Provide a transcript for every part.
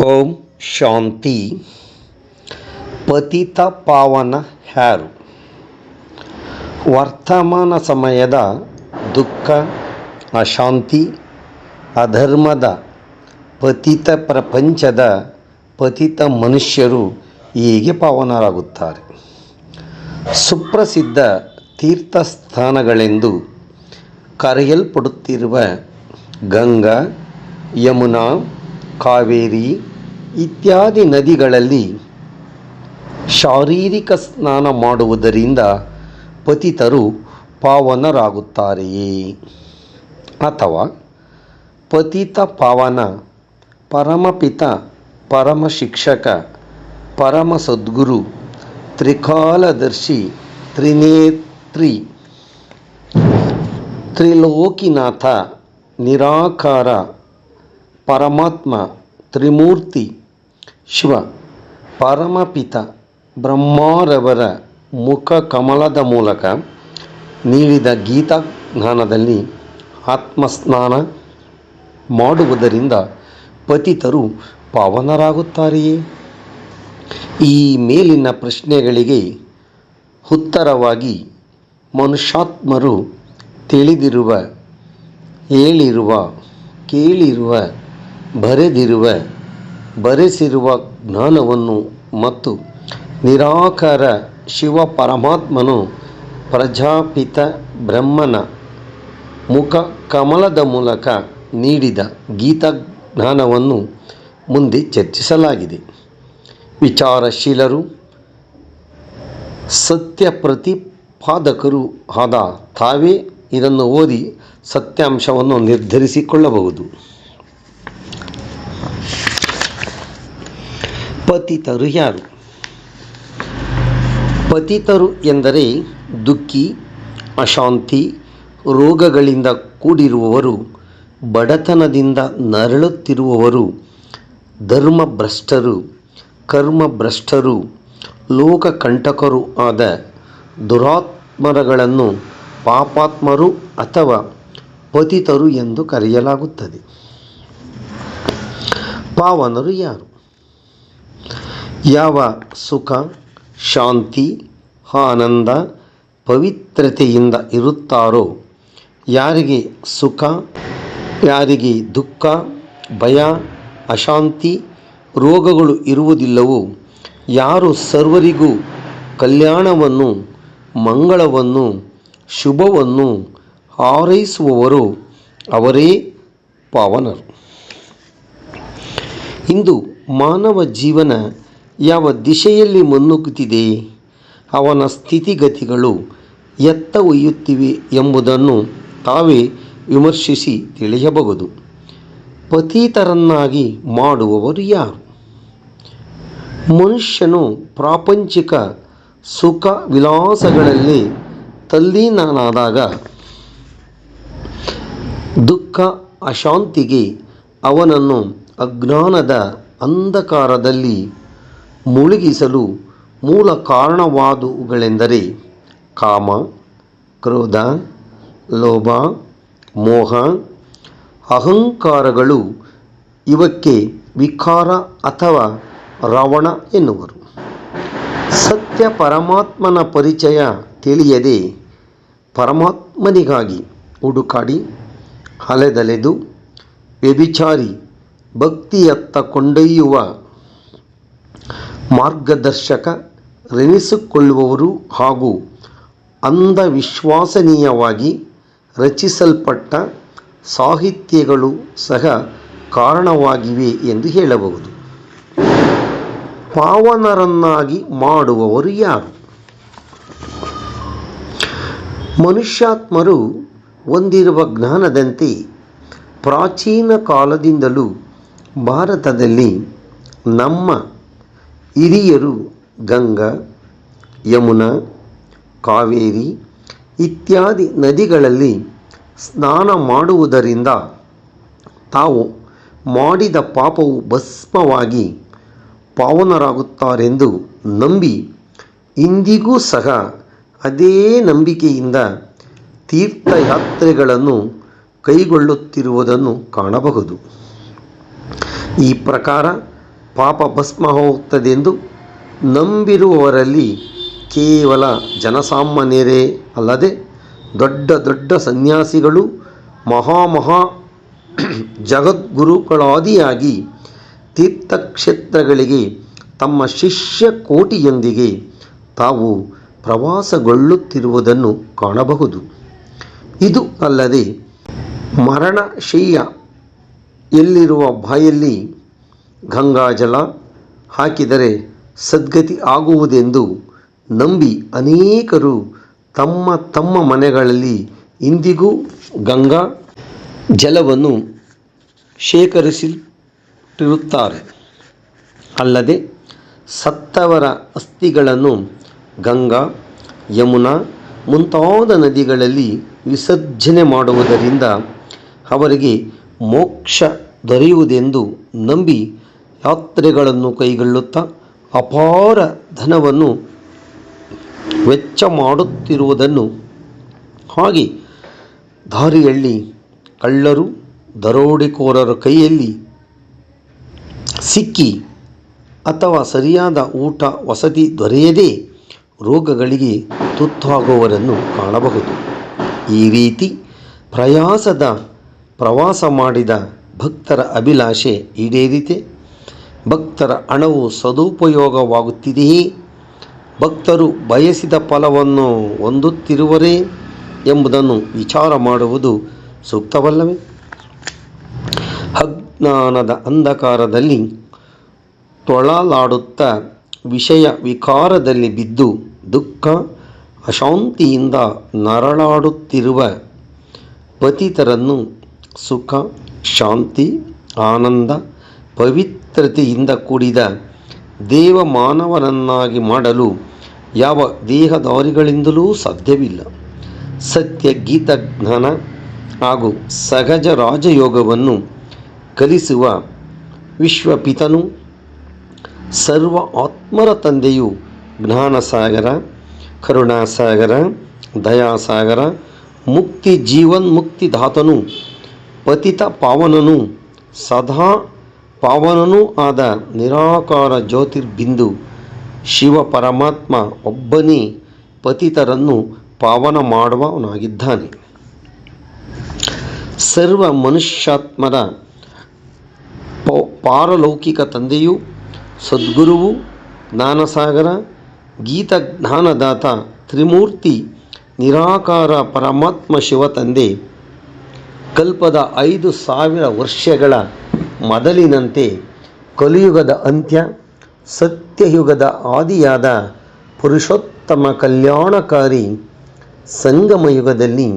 ಓಂ ಶಾಂತಿ ಪತಿತ ಪಾವನ ಹ್ಯಾರು. ವರ್ತಮಾನ ಸಮಯದ ದುಃಖ, ಅಶಾಂತಿ, ಅಧರ್ಮದ ಪತಿತ ಪ್ರಪಂಚದ ಪತಿತ ಮನುಷ್ಯರು ಹೀಗೆ ಪಾವನರಾಗುತ್ತಾರೆ. ಸುಪ್ರಸಿದ್ಧ ತೀರ್ಥಸ್ಥಾನಗಳೆಂದು ಕರೆಯಲ್ಪಡುತ್ತಿರುವ ಗಂಗಾ, ಯಮುನಾ ಕಾವೇರಿ ಇತ್ಯಾದಿ ನದಿಗಳಲ್ಲಿ ಶಾರೀರಿಕ ಸ್ನಾನ ಮಾಡುವುದರಿಂದ ಪತಿತರು ಪಾವನರಾಗುತ್ತಾರೆಯೇ? ಅಥವಾ ಪತಿತ ಪಾವನ ಪರಮಪಿತ ಪರಮ ಶಿಕ್ಷಕ ಪರಮ ಸದ್ಗುರು ತ್ರಿಕಾಲದರ್ಶಿ ತ್ರಿನೇತ್ರಿ ತ್ರಿಲೋಕಿನಾಥ ನಿರಾಕಾರ ಪರಮಾತ್ಮ, ತ್ರಿಮೂರ್ತಿ, ಶಿವ, ಪರಮಪಿತ, ಬ್ರಹ್ಮರವರ ಮುಖ ಕಮಲದ ಮೂಲಕ ನೀಡಿದ ಗೀತಾ ಜ್ಞಾನದಲ್ಲಿ ಆತ್ಮಸ್ನಾನ ಮಾಡುವುದರಿಂದ ಪತಿತರು ಪಾವನರಾಗುತ್ತಾರೆಯೇ? ಈ ಮೇಲಿನ ಪ್ರಶ್ನೆಗಳಿಗೆ ಉತ್ತರವಾಗಿ ಮನುಷ್ಯಾತ್ಮರು ತಿಳಿದಿರುವ, ಹೇಳಿರುವ, ಕೇಳಿರುವ ಬರೆದಿರುವ, ಬರೆಸಿರುವ ಜ್ಞಾನವನ್ನು ಮತ್ತು ನಿರಾಕಾರ ಶಿವ ಪರಮಾತ್ಮನು ಪ್ರಜಾಪಿತ ಬ್ರಹ್ಮನ ಮುಖ ಕಮಲದ ಮೂಲಕ ನೀಡಿದ ಗೀತಾ ಜ್ಞಾನವನ್ನು ಮುಂದೆ ಚರ್ಚಿಸಲಾಗಿದೆ. ವಿಚಾರಶೀಲರು, ಸತ್ಯ ಪ್ರತಿಪಾದಕರು ಆದ ತಾವೇ ಇದನ್ನು ಓದಿ ಸತ್ಯಾಂಶವನ್ನು ನಿರ್ಧರಿಸಿಕೊಳ್ಳಬಹುದು. ಪತಿತರು ಯಾರು? ಪತಿತರು ಎಂದರೆ ದುಃಖಿ, ಅಶಾಂತಿ, ರೋಗಗಳಿಂದ ಕೂಡಿರುವವರು, ಬಡತನದಿಂದ ನರಳುತ್ತಿರುವವರು, ಧರ್ಮಭ್ರಷ್ಟರು, ಕರ್ಮಭ್ರಷ್ಟರು, ಲೋಕಕಂಟಕರು ಆದ ದುರಾತ್ಮರಗಳನ್ನು ಪಾಪಾತ್ಮರು ಅಥವಾ ಪತಿತರು ಎಂದು ಕರೆಯಲಾಗುತ್ತದೆ. ಪಾವನರು ಯಾರು? ಯಾವ ಸುಖ, ಶಾಂತಿ ಆನಂದ, ಪವಿತ್ರತೆಯಿಂದ ಇರುತ್ತಾರೋ, ಯಾರಿಗೆ ಸುಖ, ಯಾರಿಗೆ ದುಃಖ, ಭಯ, ಅಶಾಂತಿ, ರೋಗಗಳು ಇರುವುದಿಲ್ಲವೋ, ಯಾರು ಸರ್ವರಿಗೂ ಕಲ್ಯಾಣವನ್ನು, ಮಂಗಳವನ್ನು, ಶುಭವನ್ನು ಹಾರೈಸುವವರು, ಅವರೇ ಪಾವನರು. ಇಂದು ಮಾನವ ಜೀವನ ಯಾವ ದಿಶೆಯಲ್ಲಿ ಮುನ್ನುಗ್ಗುತ್ತಿದೆ, ಅವನ ಸ್ಥಿತಿಗತಿಗಳು ಎತ್ತ ಒಯ್ಯುತ್ತಿವೆ ಎಂಬುದನ್ನು ತಾವೇ ವಿಮರ್ಶಿಸಿ ತಿಳಿಯಬಹುದು. ಪತೀತರನ್ನಾಗಿ ಮಾಡುವವರು ಯಾರು? ಮನುಷ್ಯನು ಪ್ರಾಪಂಚಿಕ ಸುಖ ವಿಲಾಸಗಳಲ್ಲಿ ತಲ್ಲೀನನಾದಾಗ ದುಃಖ ಅಶಾಂತಿಗೆ ಅವನನ್ನು ಅಜ್ಞಾನದ ಅಂಧಕಾರದಲ್ಲಿ ಮುಳುಗಿಸಲು ಮೂಲ ಕಾರಣವಾದವುಗಳೆಂದರೆ ಕಾಮ, ಕ್ರೋಧ, ಲೋಭ, ಮೋಹ, ಅಹಂಕಾರಗಳು ಇವಕ್ಕೆ ವಿಕಾರ ಅಥವಾ ರಾವಣ ಎನ್ನುವರು. ಸತ್ಯ ಪರಮಾತ್ಮನ ಪರಿಚಯ ತಿಳಿಯದೆ ಪರಮಾತ್ಮನಿಗಾಗಿ ಹುಡುಕಾಡಿ, ಅಲೆದಲೆದು, ವ್ಯಭಿಚಾರಿ, ಭಕ್ತಿಯತ್ತ ಕೊಂಡೊಯ್ಯುವ ಮಾರ್ಗದರ್ಶಕರೆನಿಸಿಕೊಳ್ಳುವವರು ಹಾಗೂ ಅಂಧವಿಶ್ವಾಸನೀಯವಾಗಿ ರಚಿಸಲ್ಪಟ್ಟ ಸಾಹಿತ್ಯಗಳು ಸಹ ಕಾರಣವಾಗಿವೆ ಎಂದು ಹೇಳಬಹುದು. ಪಾವನರನ್ನಾಗಿ ಮಾಡುವವರು ಯಾರು? ಮನುಷ್ಯಾತ್ಮರು ಹೊಂದಿರುವ ಜ್ಞಾನದಂತೆ ಪ್ರಾಚೀನ ಕಾಲದಿಂದಲೂ ಭಾರತದಲ್ಲಿ ನಮ್ಮ ಹಿರಿಯರು ಗಂಗಾ, ಯಮುನಾ, ಕಾವೇರಿ ಇತ್ಯಾದಿ ನದಿಗಳಲ್ಲಿ ಸ್ನಾನ ಮಾಡುವುದರಿಂದ ತಾವು ಮಾಡಿದ ಪಾಪವು ಭಸ್ಮವಾಗಿ ಪಾವನರಾಗುತ್ತಾರೆಂದು ನಂಬಿ ಇಂದಿಗೂ ಸಹ ಅದೇ ನಂಬಿಕೆಯಿಂದ ತೀರ್ಥಯಾತ್ರೆಗಳನ್ನು ಕೈಗೊಳ್ಳುತ್ತಿರುವುದನ್ನು ಕಾಣಬಹುದು. ಈ ಪ್ರಕಾರ ಪಾಪ ಭಸ್ಮ ಹೋಗುತ್ತದೆಂದು ನಂಬಿರುವವರಲ್ಲಿ ಕೇವಲ ಜನಸಾಮಾನ್ಯರೇ ಅಲ್ಲದೆ ದೊಡ್ಡ ದೊಡ್ಡ ಸನ್ಯಾಸಿಗಳು ಮಹಾಮಹಾ ಜಗದ್ಗುರುಗಳಾದಿಯಾಗಿ ತೀರ್ಥಕ್ಷೇತ್ರಗಳಿಗೆ ತಮ್ಮ ಶಿಷ್ಯ ಕೋಟಿಯೊಂದಿಗೆ ತಾವು ಪ್ರವಾಸಗೊಳ್ಳುತ್ತಿರುವುದನ್ನು ಕಾಣಬಹುದು. ಇದು ಅಲ್ಲದೆ ಮರಣಶಯ್ಯ ಎಲ್ಲಿರುವ ಬಾಯಲ್ಲಿ ಗಂಗಾಜಲ ಹಾಕಿದರೆ ಸದ್ಗತಿ ಆಗುವುದೆಂದು ನಂಬಿ ಅನೇಕರು ತಮ್ಮ ತಮ್ಮ ಮನೆಗಳಲ್ಲಿ ಇಂದಿಗೂ ಗಂಗಾ ಜಲವನ್ನು ಶೇಖರಿಸಿಟ್ಟಿರುತ್ತಾರೆ. ಅಲ್ಲದೆ ಸತ್ತವರ ಅಸ್ಥಿಗಳನ್ನು ಗಂಗಾ, ಯಮುನಾ ಮುಂತಾದ ನದಿಗಳಲ್ಲಿ ವಿಸರ್ಜನೆ ಮಾಡುವುದರಿಂದ ಅವರಿಗೆ ಮೋಕ್ಷ ದೊರೆಯುವುದೆಂದು ನಂಬಿ ಯಾತ್ರೆಗಳನ್ನು ಕೈಗೊಳ್ಳುತ್ತಾ ಅಪಾರ ಧನವನ್ನು ವೆಚ್ಚ ಮಾಡುತ್ತಿರುವುದನ್ನು ಹಾಗೆ ದಾರಿಯಲ್ಲಿ ಕಳ್ಳರು, ದರೋಡೆಕೋರರ ಕೈಯಲ್ಲಿ ಸಿಕ್ಕಿ ಅಥವಾ ಸರಿಯಾದ ಊಟ, ವಸತಿ ದೊರೆಯದೇ ರೋಗಗಳಿಗೆ ತುತ್ತಾಗುವವರನ್ನು ಕಾಣಬಹುದು. ಈ ರೀತಿ ಪ್ರಯಾಸದ ಪ್ರವಾಸ ಮಾಡಿದ ಭಕ್ತರ ಅಭಿಲಾಷೆ ಈಡೇರಿತೆ. ಭಕ್ತರ ಹಣವು ಸದುಪಯೋಗವಾಗುತ್ತಿದೆಯೇ ಭಕ್ತರು ಬಯಸಿದ ಫಲವನ್ನು ಹೊಂದುತ್ತಿರುವರೇ ಎಂಬುದನ್ನು ವಿಚಾರ ಮಾಡುವುದು ಸೂಕ್ತವಲ್ಲವೇ? ಅಜ್ಞಾನದ ಅಂಧಕಾರದಲ್ಲಿ ತೊಳಲಾಡುತ್ತಾ ವಿಷಯ ವಿಕಾರದಲ್ಲಿ ಬಿದ್ದು ದುಃಖ ಅಶಾಂತಿಯಿಂದ ನರಳಾಡುತ್ತಿರುವ ಪತಿತರನ್ನು ಸುಖ, ಶಾಂತಿ, ಆನಂದ ಪವಿತ್ರತೆಯಿಂದ ಕೂಡಿದ ದೇವ ಮಾನವನನ್ನಾಗಿ ಮಾಡಲು ಯಾವ ದೇಹದಾರಿಗಳಿಂದಲೂ ಸಾಧ್ಯವಿಲ್ಲ. ಸತ್ಯ ಗೀತಜ್ಞಾನ ಹಾಗೂ ಸಹಜ ರಾಜಯೋಗವನ್ನು ಕಲಿಸುವ ವಿಶ್ವಪಿತನು, ಸರ್ವ ಆತ್ಮರ ತಂದೆಯು ಜ್ಞಾನಸಾಗರ, ಕರುಣಾಸಾಗರ, ದಯಾಸಾಗರ, ಮುಕ್ತಿ ಜೀವನ್ ಜೀವನ್ಮುಕ್ತಿದಾತನು ಪತಿತ ಪಾವನನು ಸದಾ ಪಾವನನೂ ಆದ ನಿರಾಕಾರ ಜ್ಯೋತಿರ್ಬಿಂದು ಶಿವ ಪರಮಾತ್ಮ ಒಬ್ಬನೇ ಪತಿತರನ್ನು ಪಾವನ ಮಾಡುವವನಾಗಿದ್ದಾನೆ. ಸರ್ವ ಮನುಷ್ಯಾತ್ಮರ ಪಾರಲೌಕಿಕ ತಂದೆಯು ಸದ್ಗುರುವು, ಜ್ಞಾನಸಾಗರ ಗೀತ ಜ್ಞಾನದಾತ ತ್ರಿಮೂರ್ತಿ, ನಿರಾಕಾರ ಪರಮಾತ್ಮ ಶಿವ ತಂದೆ. ಕಲ್ಪದ ಐದು ಸಾವಿರ ವರ್ಷಗಳ ಮೊದಲಿನಂತೆ ಕಲಿಯುಗದ ಅಂತ್ಯ, ಸತ್ಯಯುಗದ ಆದಿಯಾದ ಪುರುಷೋತ್ತಮ ಕಲ್ಯಾಣಕಾರಿ ಸಂಗಮಯುಗದಲ್ಲಿ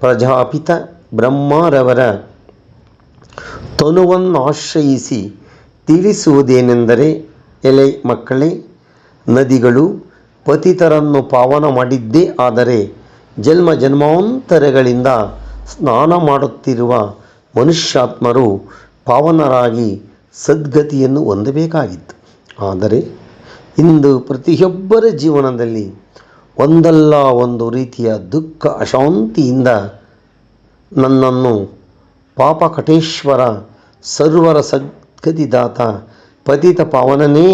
ಪ್ರಜಾಪಿತ ಬ್ರಹ್ಮರವರ ತನುವನ್ನಾಶ್ರಯಿಸಿ ತಿಳಿಸುವುದೇನೆಂದರೆ, ಎಲೆ ಮಕ್ಕಳೇ, ನದಿಗಳು ಪತಿತರನ್ನು ಪಾವನ ಮಾಡಿದ್ದೇ ಆದರೆ ಜನ್ಮ ಜನ್ಮಾಂತರಗಳಿಂದ ಸ್ನಾನ ಮಾಡುತ್ತಿರುವ ಮನುಷ್ಯಾತ್ಮರು ಪಾವನರಾಗಿ ಸದ್ಗತಿಯನ್ನು ಹೊಂದಬೇಕಾಗಿತ್ತು. ಆದರೆ ಇಂದು ಪ್ರತಿಯೊಬ್ಬರ ಜೀವನದಲ್ಲಿ ಒಂದಲ್ಲ ಒಂದು ರೀತಿಯ ದುಃಖ ಅಶಾಂತಿಯಿಂದ ನನ್ನನ್ನು ಪಾಪಕಟೇಶ್ವರ ಸರ್ವರ ಸದ್ಗತಿದಾತ ಪತಿತ ಪಾವನನೇ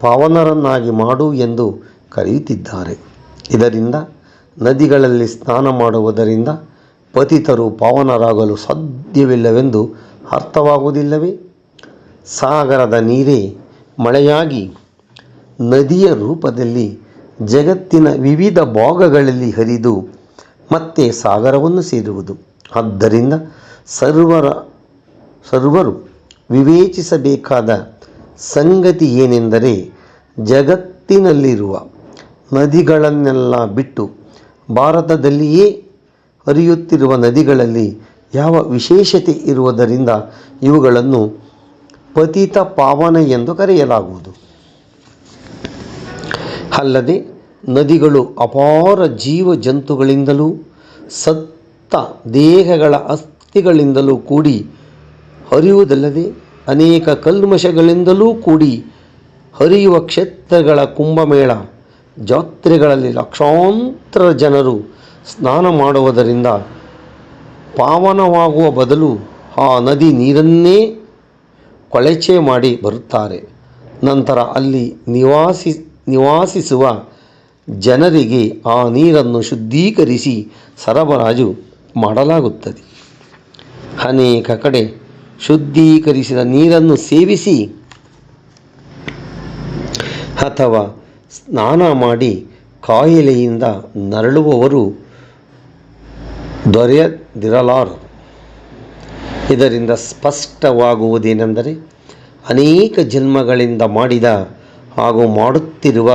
ಪಾವನರನ್ನಾಗಿ ಮಾಡು ಎಂದು ಕರೆಯುತ್ತಿದ್ದಾರೆ. ಇದರಿಂದ ನದಿಗಳಲ್ಲಿ ಸ್ನಾನ ಮಾಡುವುದರಿಂದ ಪತಿತರು ಪಾವನರಾಗಲು ಸಾಧ್ಯವಿಲ್ಲವೆಂದು ಅರ್ಥವಾಗುವುದಿಲ್ಲವೇ? ಸಾಗರದ ನೀರೇ ಮಳೆಯಾಗಿ ನದಿಯ ರೂಪದಲ್ಲಿ ಜಗತ್ತಿನ ವಿವಿಧ ಭಾಗಗಳಲ್ಲಿ ಹರಿದು ಮತ್ತೆ ಸಾಗರವನ್ನು ಸೇರುವುದು. ಆದ್ದರಿಂದ ಸರ್ವರ, ಸರ್ವರು ವಿವೇಚಿಸಬೇಕಾದ ಸಂಗತಿ ಏನೆಂದರೆ ಜಗತ್ತಿನಲ್ಲಿರುವ ನದಿಗಳನ್ನೆಲ್ಲ ಬಿಟ್ಟು ಭಾರತದಲ್ಲಿಯೇ ಹರಿಯುತ್ತಿರುವ ನದಿಗಳಲ್ಲಿ ಯಾವ ವಿಶೇಷತೆ ಇರುವುದರಿಂದ ಇವುಗಳನ್ನು ಪತಿತ ಪಾವನ ಎಂದು ಕರೆಯಲಾಗುವುದು. ಅಲ್ಲದೆ ನದಿಗಳು ಅಪಾರ ಜೀವ ಜಂತುಗಳಿಂದಲೂ ಸತ್ತ ದೇಹಗಳ ಅಸ್ಥಿಗಳಿಂದಲೂ ಕೂಡಿ ಹರಿಯುವುದಲ್ಲದೆ ಅನೇಕ ಕಲ್ಮಶಗಳಿಂದಲೂ ಕೂಡಿ ಹರಿಯುವ ಕ್ಷೇತ್ರಗಳ ಕುಂಭಮೇಳ, ಜಾತ್ರೆಗಳಲ್ಲಿ ಲಕ್ಷಾಂತರ ಜನರು ಸ್ನಾನ ಮಾಡುವುದರಿಂದ ಪಾವನವಾಗುವ ಬದಲು ಆ ನದಿ ನೀರನ್ನೇ ಕೊಳಚೆ ಮಾಡಿ ಬರುತ್ತಾರೆ. ನಂತರ ಅಲ್ಲಿ ನಿವಾಸಿ, ನಿವಾಸಿಸುವ ಜನರಿಗೆ ಆ ನೀರನ್ನು ಶುದ್ಧೀಕರಿಸಿ ಸರಬರಾಜು ಮಾಡಲಾಗುತ್ತದೆ. ಅನೇಕ ಕಡೆ ಶುದ್ಧೀಕರಿಸಿದ ನೀರನ್ನು ಸೇವಿಸಿ ಅಥವಾ ಸ್ನಾನ ಮಾಡಿ ಕಾಯಿಲೆಯಿಂದ ನರಳುವವರು ದೊರೆಯದಿರಲಾರರು ಇದರಿಂದ ಸ್ಪಷ್ಟವಾಗುವುದೇನೆಂದರೆ ಅನೇಕ ಜನ್ಮಗಳಿಂದ ಮಾಡಿದ ಹಾಗೂ ಮಾಡುತ್ತಿರುವ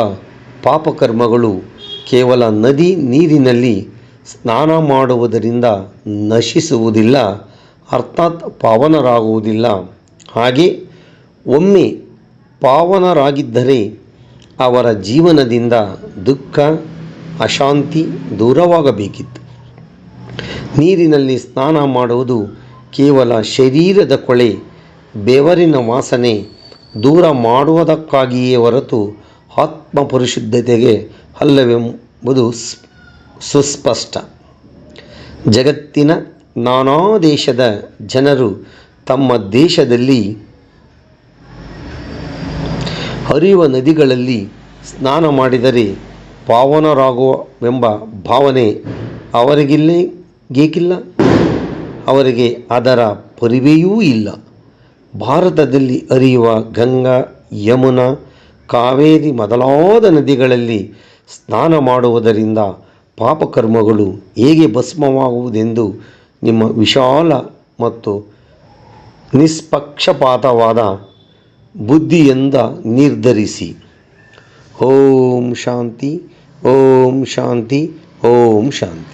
ಪಾಪಕರ್ಮಗಳು ಕೇವಲ ನದಿ ನೀರಿನಲ್ಲಿ ಸ್ನಾನ ಮಾಡುವುದರಿಂದ ನಶಿಸುವುದಿಲ್ಲ, ಅರ್ಥಾತ್ ಪಾವನರಾಗುವುದಿಲ್ಲ. ಹಾಗೆ ಒಮ್ಮೆ ಪಾವನರಾಗಿದ್ದರೆ ಅವರ ಜೀವನದಿಂದ ದುಃಖ, ಅಶಾಂತಿ ದೂರವಾಗಬೇಕಿತ್ತು. ನೀರಿನಲ್ಲಿ ಸ್ನಾನ ಮಾಡುವುದು ಕೇವಲ ಶರೀರದ ಕೊಳೆ, ಬೆವರಿನ ವಾಸನೆ, ದೂರ ಮಾಡುವುದಕ್ಕಾಗಿಯೇ ಹೊರತು ಆತ್ಮ ಪರಿಶುದ್ಧತೆಗೆ ಅಲ್ಲವೆಂಬುದು ಸುಸ್ಪಷ್ಟ. ಜಗತ್ತಿನ ನಾನಾ ದೇಶದ ಜನರು ತಮ್ಮ ದೇಶದಲ್ಲಿ ಹರಿಯುವ ನದಿಗಳಲ್ಲಿ ಸ್ನಾನ ಮಾಡಿದರೆ ಪಾವನರಾಗುವವೆಂಬ ಭಾವನೆ ಅವರಿಗಿಲ್ಲೇ ಏಕಿಲ್ಲ ಅವರಿಗೆ ಅದರ ಪರಿವೆಯೂ ಇಲ್ಲ. ಭಾರತದಲ್ಲಿ ಅರಿಯುವ ಗಂಗಾ, ಯಮುನಾ, ಕಾವೇರಿ ಮೊದಲಾದ ನದಿಗಳಲ್ಲಿ ಸ್ನಾನ ಮಾಡುವುದರಿಂದ ಪಾಪಕರ್ಮಗಳು ಹೇಗೆ ಭಸ್ಮವಾಗುವುದೆಂದು ನಿಮ್ಮ ವಿಶಾಲ ಮತ್ತು ನಿಷ್ಪಕ್ಷಪಾತವಾದ ಬುದ್ಧಿಯಿಂದ ನಿರ್ಧರಿಸಿ. ಓಂ ಶಾಂತಿ ಓಂ ಶಾಂತಿ ಓಂ ಶಾಂತಿ.